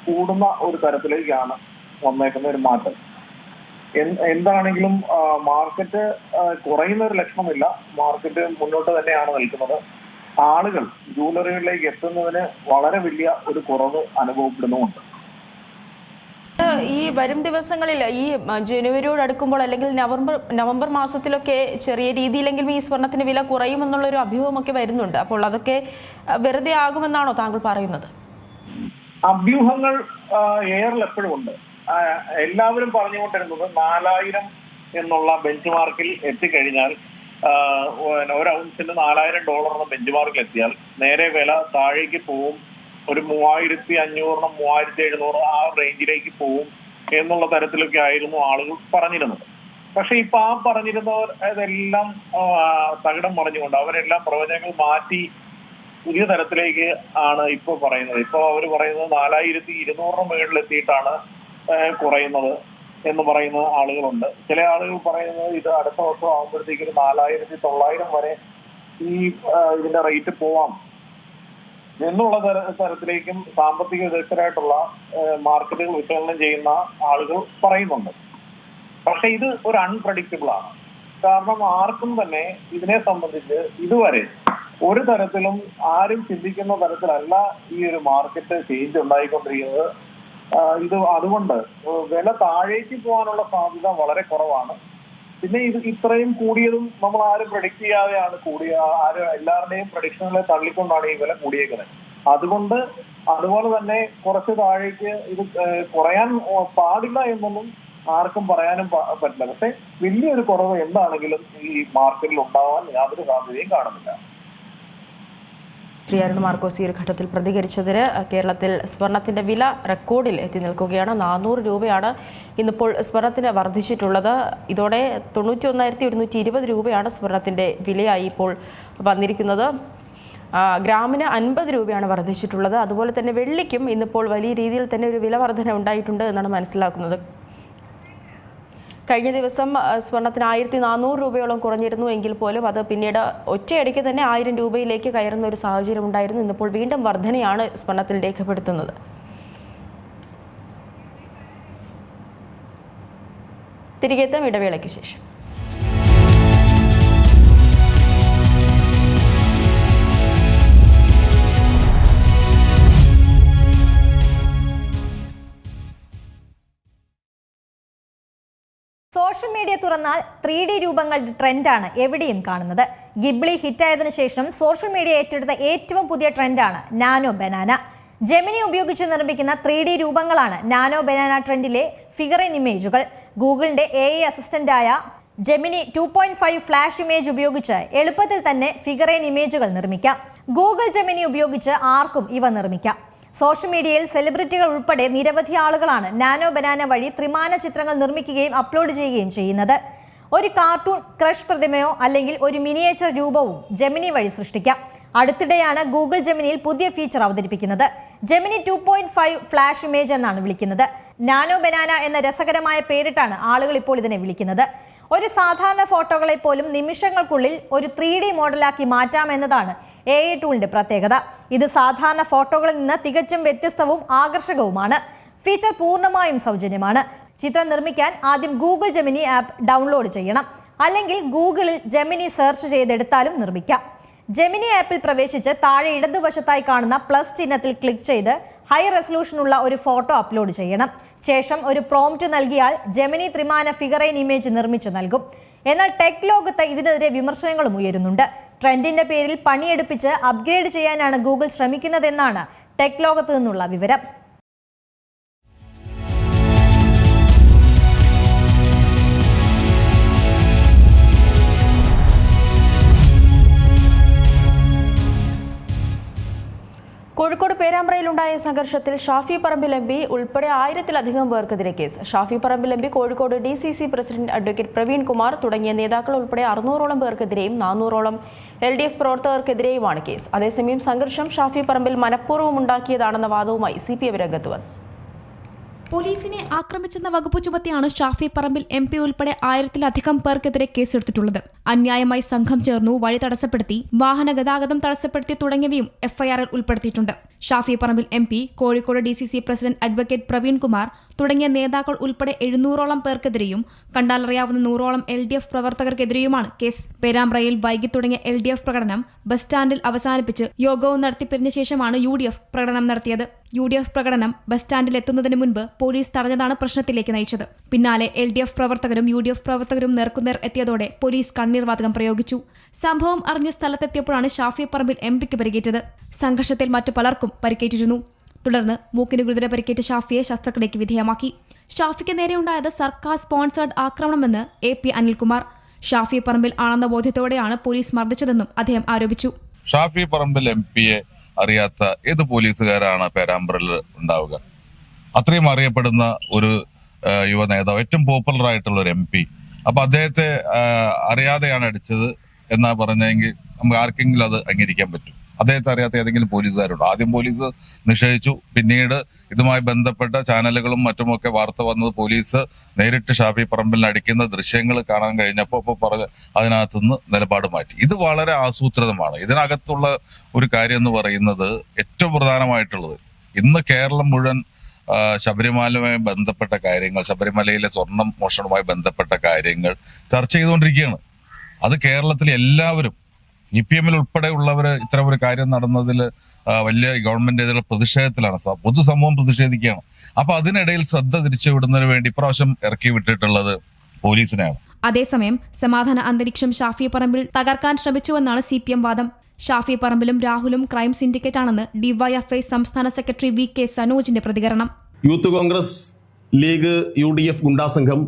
കൂടുന്ന ഒരു തരത്തിലേക്കാണ് വന്നേക്കുന്ന ഒരു മാറ്റം. എന്താണെങ്കിലും മാർക്കറ്റ് കുറയുന്ന ഒരു ലക്ഷണമില്ല. മാർക്കറ്റ് മുന്നോട്ട് തന്നെയാണ് നിൽക്കുന്നത്. ആളുകൾ ജൂവലറികളിലേക്ക് എത്തുന്നതിന് വളരെ വലിയ ഒരു കുറവ് അനുഭവപ്പെടുന്നുമുണ്ട്. ഈ വരും ദിവസങ്ങളിൽ ഈ ജനുവരിയോട് അടുക്കുമ്പോൾ അല്ലെങ്കിൽ നവംബർ നവംബർ മാസത്തിലൊക്കെ ചെറിയ രീതിയിലെങ്കിലും ഈ സ്വർണത്തിന് വില കുറയുമെന്നുള്ളൊരു അഭ്യൂഹമൊക്കെ വരുന്നുണ്ട്. അപ്പോൾ അതൊക്കെ വെറുതെ ആകുമെന്നാണോ താങ്കൾ പറയുന്നത്? അഭ്യൂഹങ്ങൾ എയറിൽ എപ്പോഴും ഉണ്ട്. എല്ലാവരും പറഞ്ഞുകൊണ്ടിരുന്നത് നാലായിരം എന്നുള്ള ബെഞ്ച് മാർക്കിൽ എത്തിക്കഴിഞ്ഞാൽ ഒരു ഔൺസിന് നാലായിരം ഡോളർ എന്ന ബെഞ്ച് മാർക്കിൽ എത്തിയാൽ നേരെ വില താഴേക്ക് പോവും. ഒരു മൂവായിരത്തി അഞ്ഞൂറിന് മൂവായിരത്തി എഴുന്നൂറ് ആ റേഞ്ചിലേക്ക് പോവും എന്നുള്ള തരത്തിലൊക്കെ ആയിരുന്നു ആളുകൾ പറഞ്ഞിരുന്നത്. പക്ഷെ ഇപ്പൊ ആ പറഞ്ഞിരുന്നവർ അതെല്ലാം തകിടം മറിഞ്ഞുകൊണ്ട് അവരെല്ലാം പ്രവചനങ്ങൾ മാറ്റി പുതിയ തരത്തിലേക്ക് ആണ് ഇപ്പൊ പറയുന്നത്. ഇപ്പൊ അവർ പറയുന്നത് നാലായിരത്തി ഇരുന്നൂറിന് മുകളിൽ എത്തിയിട്ടാണ് ഏഹ്, കുറയുന്നത് എന്ന് പറയുന്ന ആളുകളുണ്ട്. ചില ആളുകൾ പറയുന്നത് ഇത് അടുത്ത വർഷം ആകുമ്പോഴത്തേക്ക് നാലായിരത്തി തൊള്ളായിരം വരെ ഈ ഇതിന്റെ റേറ്റ് പോവാം. എന്നുള്ള തര- തരത്തിലേക്കും സാമ്പത്തിക വിദഗ്ധരായിട്ടുള്ള മാർക്കറ്റുകൾ വിശകലനം ചെയ്യുന്ന ആളുകൾ പറയുന്നുണ്ട്. പക്ഷെ ഇത് ഒരു അൺപ്രഡിക്റ്റബിൾ ആണ്. കാരണം ആർക്കും തന്നെ ഇതിനെ സംബന്ധിച്ച് ഇതുവരെ ഒരു തരത്തിലും ആരും ചിന്തിക്കുന്ന തരത്തിലല്ല ഈ ഒരു മാർക്കറ്റ് ചേഞ്ച് ഉണ്ടായിക്കൊണ്ടിരിക്കുന്നത്. ഇത് അതുകൊണ്ട് വില താഴേക്ക് പോകാനുള്ള സാധ്യത വളരെ കുറവാണ്. പിന്നെ ഇത് ഇത്രയും കൂടിയതും നമ്മൾ ആരും പ്രഡിക്റ്റ് ചെയ്യാതെയാണ് കൂടിയ ആരും എല്ലാവരുടെയും പ്രഡിക്ഷനുകളെ തള്ളിക്കൊണ്ടാണ് ഈ വില കൂടിയേക്കുന്നത്. അതുകൊണ്ട് അതുപോലെ തന്നെ കുറച്ച് താഴേക്ക് ഇത് കുറയാൻ പാടില്ല എന്നൊന്നും ആർക്കും പറയാനും പറ്റില്ല. പക്ഷെ വലിയൊരു കുറവ് എന്താണെങ്കിലും ഈ മാർക്കറ്റിൽ ഉണ്ടാവാൻ യാതൊരു സാധ്യതയും കാണുന്നില്ല. ശ്രീ അരുൺ മാർക്കോസ് ഈ ഒരു ഘട്ടത്തിൽ പ്രതികരിച്ചതിന് കേരളത്തിൽ സ്വർണത്തിന്റെ വില റെക്കോർഡിൽ എത്തി നിൽക്കുകയാണ്. നാനൂറ് രൂപയാണ് ഇന്നിപ്പോൾ സ്വർണത്തിന് വർദ്ധിച്ചിട്ടുള്ളത്. ഇതോടെ തൊണ്ണൂറ്റി ഒന്നായിരത്തി ഒരുന്നൂറ്റി ഇരുപത് രൂപയാണ് സ്വർണത്തിന്റെ വിലയായി ഇപ്പോൾ വന്നിരിക്കുന്നത്. ഗ്രാമിന് അൻപത് രൂപയാണ് വർദ്ധിച്ചിട്ടുള്ളത്. അതുപോലെ തന്നെ വെള്ളിക്കും ഇന്നിപ്പോൾ വലിയ രീതിയിൽ തന്നെ ഒരു വില വർധന ഉണ്ടായിട്ടുണ്ട് എന്നാണ് മനസ്സിലാക്കുന്നത്. കഴിഞ്ഞ ദിവസം സ്വർണത്തിന് ആയിരത്തി നാനൂറ് രൂപയോളം കുറഞ്ഞിരുന്നു എങ്കിൽ പോലും അത് പിന്നീട് ഒറ്റയടിക്ക് തന്നെ ആയിരം രൂപയിലേക്ക് കയറുന്ന ഒരു സാഹചര്യം ഉണ്ടായിരുന്നു. ഇന്നിപ്പോൾ വീണ്ടും വർധനയാണ് സ്വർണത്തിൽ രേഖപ്പെടുത്തുന്നത്. തിരികെത്താം ഇടവേളയ്ക്ക് ശേഷം. സോഷ്യൽ മീഡിയ തുറന്നാൽ ത്രീ ഡി രൂപങ്ങളുടെ ട്രെൻഡാണ് എവിടെയും കാണുന്നത്. ഗിബ്ലി ഹിറ്റായതിനു ശേഷം സോഷ്യൽ മീഡിയ ഏറ്റെടുത്ത ഏറ്റവും പുതിയ ട്രെൻഡാണ് നാനോ ബനാന. ജെമിനി ഉപയോഗിച്ച് നിർമ്മിക്കുന്ന ത്രീ ഡി രൂപങ്ങളാണ് നാനോ ബനാന ട്രെൻഡിലെ ഫിഗർ ഇൻ ഇമേജുകൾ ഗൂഗിളിന്റെ A I അസിസ്റ്റന്റായ Gemini two point five flash image ഉപയോഗിച്ച് എളുപ്പത്തിൽ തന്നെ ഫിഗർ ഇൻ ഇമേജുകൾ നിർമ്മിക്കാം. ഗൂഗിൾ ജെമിനി ഉപയോഗിച്ച് ആർക്കും ഇവ നിർമ്മിക്കാം. സോഷ്യൽ മീഡിയയിൽ സെലിബ്രിറ്റികൾ ഉൾപ്പെടെ നിരവധി ആളുകളാണ് നാനോ ബനാന വഴി ത്രിമാന ചിത്രങ്ങൾ നിർമ്മിക്കുകയും അപ്ലോഡ് ചെയ്യുകയും ചെയ്യുന്നത്. ഒരു കാർട്ടൂൺ ക്രഷ് പ്രതിമയോ അല്ലെങ്കിൽ ഒരു മിനിയേച്ചർ രൂപവും ജെമിനി വഴി സൃഷ്ടിക്കാം. അടുത്തിടെയാണ് ഗൂഗിൾ ജെമിനിയിൽ പുതിയ ഫീച്ചർ അവതരിപ്പിക്കുന്നത്. Gemini two point five flash image എന്നാണ് വിളിക്കുന്നത്. നാനോ ബനാന എന്ന രസകരമായ പേരിട്ടാണ് ആളുകൾ ഇപ്പോൾ ഇതിനെ വിളിക്കുന്നത്. ഒരു സാധാരണ ഫോട്ടോകളെ പോലും നിമിഷങ്ങൾക്കുള്ളിൽ ഒരു ത്രീ ഡി മോഡലാക്കി മാറ്റാമെന്നതാണ് എ ഐ ടൂളിന്റെ പ്രത്യേകത. ഇത് സാധാരണ ഫോട്ടോകളിൽ നിന്ന് തികച്ചും വ്യത്യസ്തവും ആകർഷകവുമാണ്. ഫീച്ചർ പൂർണമായും സൗജന്യമാണ്. ചിത്രം നിർമ്മിക്കാൻ ആദ്യം ഗൂഗിൾ ജെമിനി ആപ്പ് ഡൗൺലോഡ് ചെയ്യണം. അല്ലെങ്കിൽ ഗൂഗിളിൽ ജെമിനി സെർച്ച് ചെയ്തെടുത്താലും നിർമ്മിക്കാം. ജെമിനി ആപ്പിൽ പ്രവേശിച്ച് താഴെ ഇടതുവശത്തായി കാണുന്ന പ്ലസ് ചിഹ്നത്തിൽ ക്ലിക്ക് ചെയ്ത് ഹൈ റെസൊല്യൂഷനുള്ള ഒരു ഫോട്ടോ അപ്ലോഡ് ചെയ്യണം. ശേഷം ഒരു പ്രോംപ്റ്റ് നൽകിയാൽ ജെമിനി ത്രിമാന ഫിഗറൈൻ ഇമേജ് നിർമ്മിച്ചു നൽകും. എന്നാൽ ടെക് ലോകത്ത് ഇതിനെതിരെ വിമർശനങ്ങളും ഉയരുന്നുണ്ട്. ട്രെൻഡിന്റെ പേരിൽ പണിയെടുപ്പിച്ച് അപ്ഗ്രേഡ് ചെയ്യാനാണ് ഗൂഗിൾ ശ്രമിക്കുന്നതെന്നാണ് ടെക് ലോകത്ത് നിന്നുള്ള വിവരം. കോഴിക്കോട് പേരാമ്പ്രയിലുണ്ടായ സംഘർഷത്തിൽ ഷാഫി പറമ്പിൽ എം പി ഉൾപ്പെടെ ആയിരത്തിലധികം പേർക്കെതിരെ case. Shafi Parambil M P Kozhikode D C C president advocate Praveen Kumar തുടങ്ങിയ നേതാക്കൾ ഉൾപ്പെടെ അറുന്നൂറോളം പേർക്കെതിരെയും നാനൂറോളം എൽ ഡി എഫ് പ്രവർത്തകർക്കെതിരെയുമാണ് കേസ്. അതേസമയം സംഘർഷം ഷാഫി പറമ്പിൽ മനഃപൂർവം ഉണ്ടാക്കിയതാണെന്ന വാദവുമായി സി പി എം രംഗത്ത് വന്നു. പോലീസിനെ ആക്രമിച്ചെന്ന വകുപ്പ് ചുമത്തിയാണ് ഷാഫി പറമ്പിൽ എം പി ഉൾപ്പെടെ ആയിരത്തിലധികം പേർക്കെതിരെ കേസെടുത്തിട്ടുള്ളത്. അന്യായമായി സംഘം ചേർന്നു വഴി തടസ്സപ്പെടുത്തി വാഹന ഗതാഗതം തടസ്സപ്പെടുത്തി തുടങ്ങിയവയും എഫ്ഐആറിൽ ഉൾപ്പെടുത്തിയിട്ടുണ്ട്. Shafi Parambil M P Kozhikode D C C president advocate Praveen Kumar തുടങ്ങിയ നേതാക്കൾ ഉൾപ്പെടെ എഴുന്നൂറോളം പേർക്കെതിരെയും കണ്ടാലറിയാവുന്ന നൂറോളം എൽ ഡി എഫ് പ്രവർത്തകർക്കെതിരെയുമാണ് കേസ്. പേരാമ്പ്രയിൽ വൈകി തുടങ്ങിയ എൽ ഡി എഫ് പ്രകടനം ബസ് സ്റ്റാൻഡിൽ അവസാനിപ്പിച്ച് യോഗവും നടത്തി പിരിഞ്ഞ ശേഷമാണ് യു ഡി എഫ് പ്രകടനം നടത്തിയത്. യു ഡി എഫ് പ്രകടനം ബസ് സ്റ്റാൻഡിൽ എത്തുന്നതിന് മുൻപ് പോലീസ് തടഞ്ഞതാണ് പ്രശ്നത്തിലേക്ക് നയിച്ചത്. പിന്നാലെ എൽ ഡി എഫ് പ്രവർത്തകരും യു ഡി എഫ് പ്രവർത്തകരും നേർക്കുനേർ എത്തിയതോടെ പോലീസ് കണ്ണീർ വാതകം പ്രയോഗിച്ചു. സംഭവം അറിഞ്ഞ സ്ഥലത്തെത്തിയപ്പോഴാണ് ഷാഫി പറമ്പിൽ എം പിക്ക് പരിക്കേറ്റത്. സംഘർഷത്തിൽ മറ്റു പലർക്കും പരിക്കേറ്റിരുന്നു. തുടർന്ന് മൂക്കിന് ഗുരുതര പരിക്കേറ്റ ഷാഫിയെ ശസ്ത്രക്രിയയ്ക്ക് വിധേയമാക്കി. ഷാഫിക്ക് നേരെയുണ്ടായത് സർക്കാർ സ്പോൺസേഡ് ആക്രമണമെന്ന് എ പി അനിൽകുമാർ. ഷാഫി പറമ്പിൽ ആണെന്ന ബോധ്യത്തോടെയാണ് പോലീസ് മർദ്ദിച്ചതെന്നും അദ്ദേഹം ആരോപിച്ചു. ഷാഫി പറമ്പിൽ എം പിയെ അറിയാത്ത ഏത് പോലീസുകാരാണ് പേരാമ്പ്രയിൽ ഉണ്ടാവുക? അത്രയും അറിയപ്പെടുന്ന ഒരു യുവ നേതാവ് ഏറ്റവും പോപ്പുലർ ആയിട്ടുള്ള ഒരു എം പി അപ്പൊ അദ്ദേഹത്തെ അറിയാതെയാണ് അടിച്ചത് എന്നാ പറഞ്ഞെങ്കിൽ നമുക്ക് ആർക്കെങ്കിലും അത് അംഗീകരിക്കാൻ പറ്റും. അദ്ദേഹത്തെ അറിയാത്ത ഏതെങ്കിലും പോലീസുകാരുണ്ടോ? ആദ്യം പോലീസ് നിഷേധിച്ചു. പിന്നീട് ഇതുമായി ബന്ധപ്പെട്ട ചാനലുകളും മറ്റുമൊക്കെ വാർത്ത വന്നത് പോലീസ് നേരിട്ട് ഷാഫി പറമ്പിൽ അടിക്കുന്ന ദൃശ്യങ്ങൾ കാണാൻ കഴിഞ്ഞപ്പോൾ അപ്പോൾ പറഞ്ഞ അതിനകത്തുനിന്ന് നിലപാട് മാറ്റി. ഇത് വളരെ ആസൂത്രിതമാണ്. ഇതിനകത്തുള്ള ഒരു കാര്യം എന്ന് പറയുന്നത് ഏറ്റവും പ്രധാനമായിട്ടുള്ളത് ഇന്ന് കേരളം മുഴുവൻ ശബരിമലയുമായി ബന്ധപ്പെട്ട കാര്യങ്ങൾ ശബരിമലയിലെ സ്വർണം മോഷണവുമായി ബന്ധപ്പെട്ട കാര്യങ്ങൾ ചർച്ച ചെയ്തുകൊണ്ടിരിക്കുകയാണ്. അത് കേരളത്തിലെ എല്ലാവരും സി പി എമ്മിൽ ഉൾപ്പെടെ ഉള്ളവർ ഇത്തരം ഒരു കാര്യം നടന്നതിൽ വലിയ ഗവൺമെന്റ് ഗവൺമെന്റിനെതിരെ പ്രതിഷേധത്തിലാണ്. പൊതുസമൂഹം പ്രതിഷേധിക്കുകയാണ്. അപ്പൊ അതിനിടയിൽ ശ്രദ്ധ തിരിച്ചുവിടുന്നതിന് വേണ്ടി ഇപ്രാവശ്യം ഇറക്കി വിട്ടിട്ടുള്ളത് പോലീസിനെയാണ്. അതേസമയം സമാധാന അന്തരീക്ഷം ഷാഫി പറമ്പിൽ തകർക്കാൻ ശ്രമിച്ചുവെന്നാണ് സി പി എം വാദം. ഷാഫി പറമ്പിലും രാഹുലും ക്രൈം സിൻഡിക്കേറ്റ് ആണെന്ന് ഡിവൈഎഫ്ഐ സംസ്ഥാന സെക്രട്ടറി വി കെ സനോജിന്റെ പ്രതികരണം. Youth congress league U D F ഗുണ്ടാസംഘം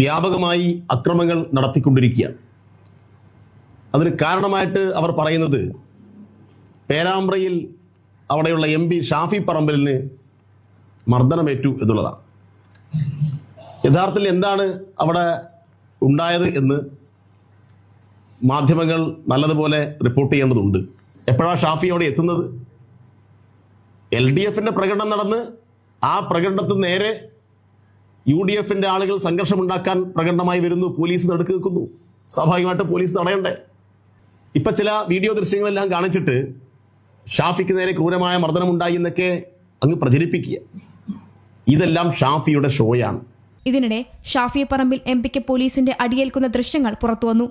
വ്യാപകമായി അക്രമങ്ങൾ നടത്തിക്കൊണ്ടിരിക്കുകയാണ്. അതിന് കാരണമായിട്ട് അവർ പറയുന്നത് പേരാമ്പ്രയിൽ അവിടെയുള്ള എം പി ഷാഫി പറമ്പലിന് മർദ്ദനമേറ്റു എന്നുള്ളതാണ്. യഥാർത്ഥത്തിൽ എന്താണ് അവിടെ ഉണ്ടായത് എന്ന് മാധ്യമങ്ങൾ നല്ലതുപോലെ റിപ്പോർട്ട് ചെയ്യേണ്ടതുണ്ട്. എപ്പോഴാണ് ഷാഫി അവിടെ എത്തുന്നത്? എൽ ഡി എഫിന്റെ പ്രകടനം നടന്ന് ആ പ്രകടനത്തിന് നേരെ യു ഡി എഫിന്റെ ആളുകൾ സംഘർഷമുണ്ടാക്കാൻ പ്രകടനമായി വരുന്നു. പോലീസ് നടുക്ക് നിൽക്കുന്നു. സ്വാഭാവികമായിട്ട് പോലീസ് തടയണ്ടേ? ഇപ്പൊ ചില വീഡിയോ ദൃശ്യങ്ങളെല്ലാം കാണിച്ചിട്ട് ഷാഫിക്ക് നേരെ ക്രൂരമായ മർദ്ദനമുണ്ടായി എന്നൊക്കെ അങ്ങ് പ്രചരിപ്പിക്കുക. ഇതെല്ലാം ഷാഫിയുടെ ഷോയാണ് ഇതിനിടെ ഷാഫി പറമ്പിൽ എം പിക്ക് പോലീസിന്റെ അടിയേൽക്കുന്ന ദൃശ്യങ്ങൾ പുറത്തുവന്നു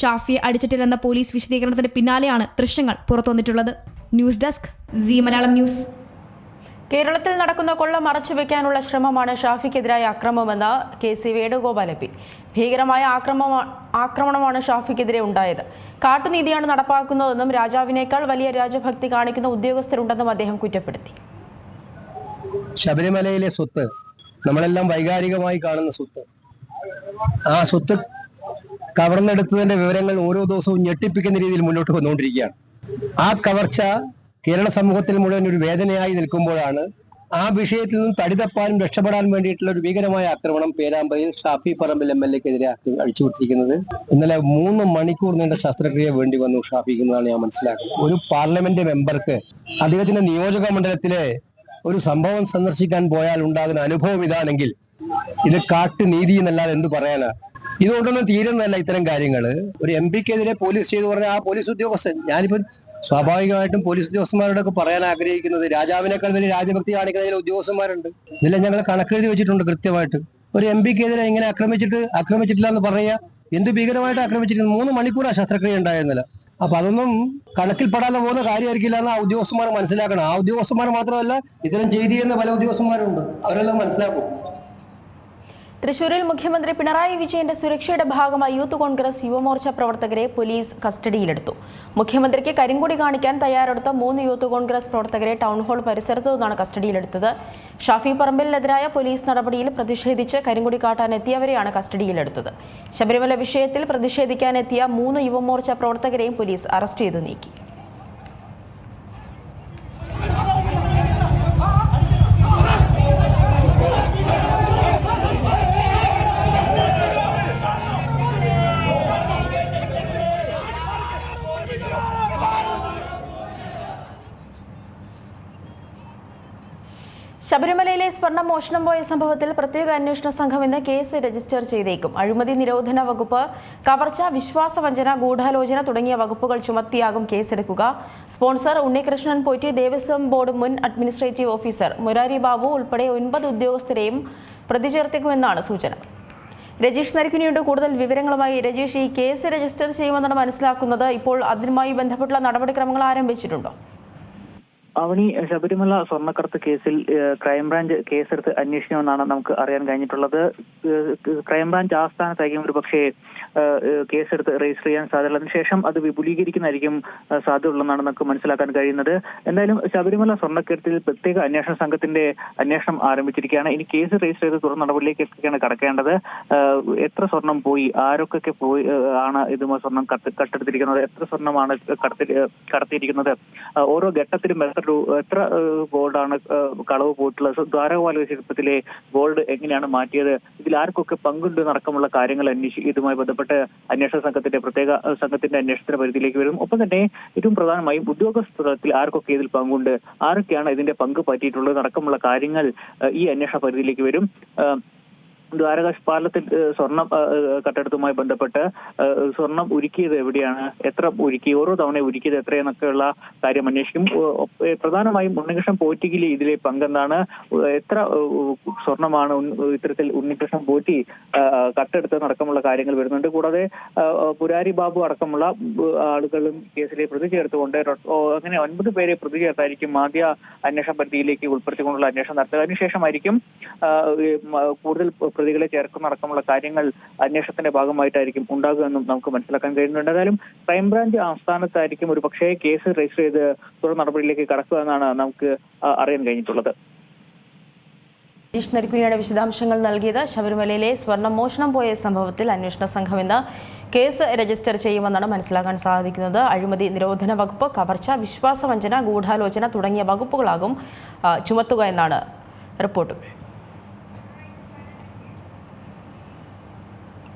ഷാഫിയെ അടിച്ചിട്ടില്ലെന്ന പോലീസ് വിശദീകരണത്തിന് പിന്നാലെയാണ് ദൃശ്യങ്ങൾ പുറത്തുവന്നിട്ടുള്ളത്. News desk C Malayalam news. കേരളത്തിൽ നടക്കുന്ന കൊള്ള മറച്ചുവെക്കാനുള്ള ശ്രമമാണ് ഷാഫിക്കെതിരായ അക്രമമെന്ന് K C Venugopal M P. ഭീകരമായ ആക്രമണ ആക്രമണമാണ് ഷാഫിക്കെതിരെ ഉണ്ടായത്. കാട്ടുനീതിയാണ് നടപ്പാക്കുന്നതെന്നും രാജാവിനേക്കാൾ വലിയ രാജഭക്തി കാണിക്കുന്ന ഉദ്യോഗസ്ഥരുണ്ടെന്നും അദ്ദേഹം കുറ്റപ്പെടുത്തി. ശബരിമലയിലെ സ്വത്ത് നമ്മളെല്ലാം വൈകാരികമായി കാണുന്ന സ്വത്ത്. ആ സ്വത്ത് കവർന്നെടുത്തതിന്റെ വിവരങ്ങൾ ഓരോ ദിവസവും ഞെട്ടിപ്പിക്കുന്ന രീതിയിൽ മുന്നോട്ട് വന്നുകൊണ്ടിരിക്കുകയാണ്. ആ കവർച്ച കേരള സമൂഹത്തിൽ മുഴുവൻ ഒരു വേദനയായി നിൽക്കുമ്പോഴാണ് ആ വിഷയത്തിൽ നിന്നും തടിതപ്പാനും രക്ഷപ്പെടാൻ വേണ്ടിയിട്ടുള്ള ഒരു ഭീകരമായ ആക്രമണം പേരാമ്പ്രയിൽ ഷാഫി പറമ്പിൽ എം എൽ എക്കെതിരെ അഴിച്ചുവിട്ടിരിക്കുന്നത്. ഇന്നലെ മൂന്ന് മണിക്കൂർ നീണ്ട ശസ്ത്രക്രിയ വേണ്ടി വന്നു ഷാഫിക്കുന്നതാണ് ഞാൻ മനസ്സിലാക്കുന്നത്. ഒരു പാർലമെന്റ് മെമ്പർക്ക് അദ്ദേഹത്തിന്റെ നിയോജക മണ്ഡലത്തിലെ ഒരു സംഭവം സന്ദർശിക്കാൻ പോയാൽ ഉണ്ടാകുന്ന അനുഭവം ഇതാണെങ്കിൽ ഇത് കാട്ടുനീതി എന്നല്ലാതെ എന്ത് പറയാനാ? ഇതുകൊണ്ടൊന്നും തീരുന്നതല്ല ഇത്തരം കാര്യങ്ങൾ ഒരു എം പിക്കെതിരെ പോലീസ് ചെയ്തു പറഞ്ഞ ആ പോലീസ് ഉദ്യോഗസ്ഥൻ ഞാനിപ്പോ സ്വാഭാവികമായിട്ടും പോലീസ് ഉദ്യോഗസ്ഥന്മാരോടൊക്കെ പറയാൻ ആഗ്രഹിക്കുന്നത് രാജാവിനേക്കാൾ വലിയ രാജഭക്തി കാണിക്കുന്ന ചില ഉദ്യോഗസ്ഥന്മാരുണ്ട്. ഇതെല്ലാം ഞങ്ങൾ കണക്കെഴുതി വെച്ചിട്ടുണ്ട് കൃത്യമായിട്ട്. ഒരു എം പിക്കെതിരെ ഇങ്ങനെ ആക്രമിച്ചിട്ട് ആക്രമിച്ചിട്ടില്ല എന്ന് പറയുക എന്ത് ഭീകരമായിട്ട് ആക്രമിച്ചിരുന്നു മൂന്ന് മണിക്കൂറാണ് ശസ്ത്രക്രിയ ഉണ്ടായിരുന്നില്ല. അപ്പൊ അതൊന്നും കണക്കിൽപ്പെടാതെ പോകുന്ന കാര്യമായിരിക്കില്ല എന്ന് ആ ഉദ്യോഗസ്ഥന്മാർ മനസ്സിലാക്കണം. ആ ഉദ്യോഗസ്ഥന്മാർ മാത്രമല്ല ഇത്തരം ചെയ്തി ചെയ്യുന്ന പല ഉദ്യോഗസ്ഥന്മാരുണ്ട്. അവരെല്ലാം മനസ്സിലാക്കും. തൃശൂരിൽ മുഖ്യമന്ത്രി പിണറായി വിജയന്റെ സുരക്ഷയുടെ ഭാഗമായി യൂത്ത് കോൺഗ്രസ് യുവമോർച്ച പ്രവർത്തകരെ പോലീസ് കസ്റ്റഡിയിലെടുത്തു. മുഖ്യമന്ത്രിക്ക് കരിങ്കൊടി കാണിക്കാൻ തയ്യാറെടുത്ത മൂന്ന് യൂത്ത് കോൺഗ്രസ് പ്രവർത്തകരെ ടൗൺ ഹാൾ പരിസരത്തു നിന്നാണ് കസ്റ്റഡിയിലെടുത്തത്. ഷാഫി പറമ്പിലിനെതിരായ പോലീസ് നടപടിയിൽ പ്രതിഷേധിച്ച് കരിങ്കൊടി കാട്ടാനെത്തിയവരെയാണ് കസ്റ്റഡിയിലെടുത്തത്. ശബരിമല വിഷയത്തിൽ പ്രതിഷേധിക്കാനെത്തിയ മൂന്ന് യുവമോർച്ച പ്രവർത്തകരെയും പോലീസ് അറസ്റ്റ് ചെയ്തു നീക്കി. ശബരിമലയിലെ സ്വർണം മോഷണം പോയ സംഭവത്തിൽ പ്രത്യേക അന്വേഷണ സംഘം ഇന്ന് കേസ് രജിസ്റ്റർ ചെയ്തേക്കും. അഴിമതി നിരോധന വകുപ്പ് കവർച്ച വിശ്വാസവഞ്ചന ഗൂഢാലോചന തുടങ്ങിയ വകുപ്പുകൾ ചുമത്തിയാകും കേസെടുക്കുക. സ്പോൺസർ ഉണ്ണികൃഷ്ണൻ പോറ്റി ദേവസ്വം ബോർഡ് മുൻ അഡ്മിനിസ്ട്രേറ്റീവ് ഓഫീസർ മുരാരി ബാബു ഉൾപ്പെടെ ഒൻപത് ഉദ്യോഗസ്ഥരെയും പ്രതി ചേർത്തേക്കുമെന്നാണ് സൂചന. രജീഷ് നരിക്കുനിയുണ്ട്. കൂടുതൽ വിവരങ്ങളുമായി രജീഷ് ഈ കേസ് രജിസ്റ്റർ ചെയ്യുമെന്നാണ് മനസ്സിലാക്കുന്നത്. ഇപ്പോൾ അതിനുമായി ബന്ധപ്പെട്ടുള്ള നടപടിക്രമങ്ങൾ ആരംഭിച്ചിട്ടുണ്ടോ? അവണി ശബരിമല സ്വർണക്കടത്ത് കേസിൽ ക്രൈംബ്രാഞ്ച് കേസെടുത്ത് അന്വേഷിക്കുമെന്നാണ് നമുക്ക് അറിയാൻ കഴിഞ്ഞിട്ടുള്ളത്. ക്രൈംബ്രാഞ്ച് ആസ്ഥാനത്തായിരിക്കും ഒരു പക്ഷേ കേസെടുത്ത് രജിസ്റ്റർ ചെയ്യാൻ സാധ്യത അതിനുശേഷം അത് വിപുലീകരിക്കുന്നതായിരിക്കും സാധ്യതയുള്ളതെന്നാണ് നമുക്ക് മനസ്സിലാക്കാൻ കഴിയുന്നത്. എന്തായാലും ശബരിമല സ്വർണക്കടത്തിൽ പ്രത്യേക അന്വേഷണ സംഘത്തിന്റെ അന്വേഷണം ആരംഭിച്ചിരിക്കുകയാണ്. ഇനി കേസ് രജിസ്റ്റർ ചെയ്ത് തുടർ നടപടിയിലേക്കൊക്കെയാണ് കടക്കേണ്ടത്. എത്ര സ്വർണം പോയി? ആരൊക്കെ പോയി ആണ് ഇതുമായി സ്വർണം കട്ട് കട്ടെടുത്തിരിക്കുന്നത്? എത്ര സ്വർണമാണ് കടത്തി കടത്തിയിരിക്കുന്നത്? ഓരോ ഘട്ടത്തിലും എത്ര എത്ര ഗോൾഡാണ് കളവ് പോയിട്ടുള്ളത്? ദ്വാരകപാലക ശില്പത്തിലെ ഗോൾഡ് എങ്ങനെയാണ് മാറ്റിയത്? ഇതിൽ ആർക്കൊക്കെ പങ്കുണ്ട് നടക്കമുള്ള കാര്യങ്ങൾ അന്വേഷിച്ച് ഇതുമായി ബന്ധപ്പെട്ട് അന്വേഷണ സംഘത്തിന്റെ പ്രത്യേക സംഘത്തിന്റെ അന്വേഷണത്തിന്റെ പരിധിയിലേക്ക് വരും ഒപ്പം തന്നെ ഏറ്റവും പ്രധാനമായും ഉദ്യോഗസ്ഥ തലത്തിൽ ആർക്കൊക്കെ ഇതിൽ പങ്കുണ്ട്? ആരൊക്കെയാണ് ഇതിന്റെ പങ്ക് പറ്റിയിട്ടുള്ളത്? അടക്കമുള്ള കാര്യങ്ങൾ ഈ അന്വേഷണ പരിധിയിലേക്ക് വരും. ഏഹ്, ദ്വാരക പാലത്തിൽ സ്വർണം കട്ടെടുത്തുമായി ബന്ധപ്പെട്ട് സ്വർണം ഉരുക്കിയത് എവിടെയാണ്? എത്ര ഉരുക്കി ഓരോ തവണ ഉരുക്കിയത് എത്രയെന്നൊക്കെയുള്ള കാര്യം അന്വേഷിക്കും. പ്രധാനമായും ഉണ്ണികൃഷ്ണൻ പോറ്റിക്കിലി ഇതിലെ പങ്കെന്താണ്? എത്ര സ്വർണമാണ് ഇത്തരത്തിൽ ഉണ്ണികൃഷ്ണൻ പോറ്റി കട്ടെടുത്ത് അടക്കമുള്ള കാര്യങ്ങൾ വരുന്നുണ്ട്. കൂടാതെ പുരാരി ബാബു അടക്കമുള്ള ആളുകളും കേസിലെ പ്രതി ചേർത്തുകൊണ്ട് അങ്ങനെ ഒൻപത് പേരെ പ്രതി ചേർത്തായിരിക്കും ആദ്യ അന്വേഷണ പരിധിയിലേക്ക് ഉൾപ്പെടുത്തിക്കൊണ്ടുള്ള അന്വേഷണം നടത്തുക. അതിനുശേഷമായിരിക്കും കൂടുതൽ പ്രതികളെ ചേർക്കുന്ന അടക്കമുള്ള കാര്യങ്ങൾ അന്വേഷണത്തിന്റെ ഭാഗമായിട്ടായിരിക്കും ഉണ്ടാകുമെന്നും നമുക്ക് മനസ്സിലാക്കാൻ കഴിയുന്നുണ്ട്. എന്തായാലും ക്രൈംബ്രാഞ്ച് ആസ്ഥാനത്തായിരിക്കും ഒരു പക്ഷേ കേസ് രജിസ്റ്റർ ചെയ്ത് തുടർ നടപടിയിലേക്ക് കടക്കുക എന്നാണ് നമുക്ക് അറിയാൻ കഴിഞ്ഞിട്ടുള്ളത്. രജീഷ് നരിക്കുനിയാണ് വിശദാംശങ്ങൾ നൽകിയത്. ശബരിമലയിലെ സ്വർണം മോഷണം പോയ സംഭവത്തിൽ അന്വേഷണ സംഘം ഇന്ന് കേസ് രജിസ്റ്റർ ചെയ്യുമെന്നാണ് മനസ്സിലാക്കാൻ സാധിക്കുന്നത്. അഴിമതി നിരോധന വകുപ്പ് കവർച്ച വിശ്വാസവഞ്ചന ഗൂഢാലോചന തുടങ്ങിയ വകുപ്പുകളാകും ചുമത്തുക എന്നാണ് റിപ്പോർട്ടുകൾ.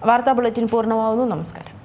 വാർത്താ ബുള്ളറ്റിൻ പൂർണമാവുന്നു. നമസ്കാരം.